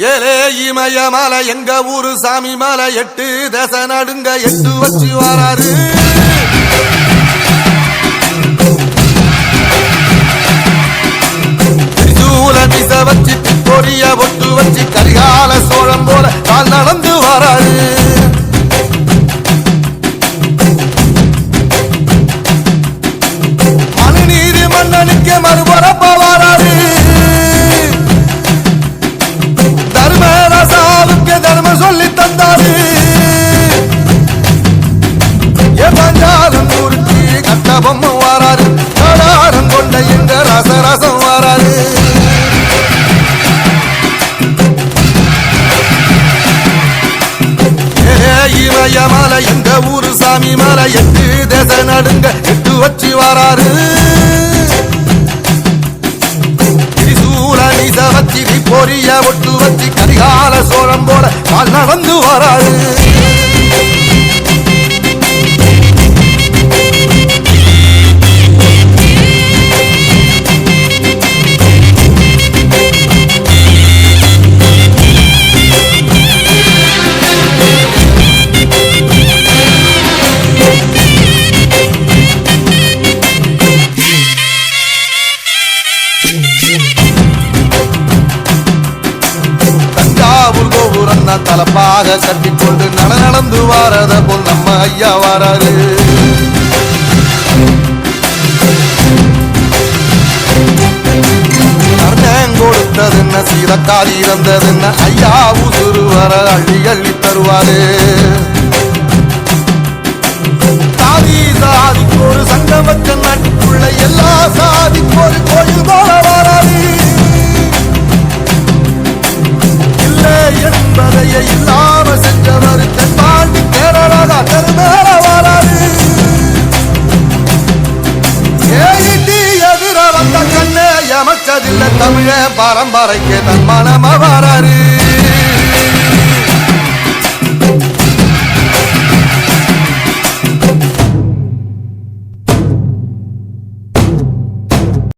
ஏலே இமய மலை எங்க ஊரு சாமி மலை எட்டு தச நடுங்க எட்டு வச்சு வராரு. ஏமாஞ்சாலும் ஊருக்கு கட்டபம் வாராரு கடாரம் கொண்ட இந்த ரசரசம் வாராரு ஏ இமய மலை எங்க ஊரு சாமி மலை எட்டு தேச நடுங்க எட்டு வச்சு வராரு பொரிய ஒட்டு வச்சு கரிகால சோழம் போல கால் நடந்து வராரு தஞ்சாவூர் கோபுரம் தான் தலப்பாக கட்டிக்கொண்டு நட நடந்து வாரத போல் நம்ம ஐயா வராரு. கொடுத்ததுன்ன சீதக்காதி என்ன ஐயா உசுறு வர அள்ளி அள்ளி தருவாரு. இல்லாம செஞ்சவர் தென்பாண்டி கேரளா தெருமேல வாழாரு ஏறிட்டு எதிர வந்த கண்ணே எமக்கதில்லை தமிழ பரம்பரைக்கு தன் மனம வாராரு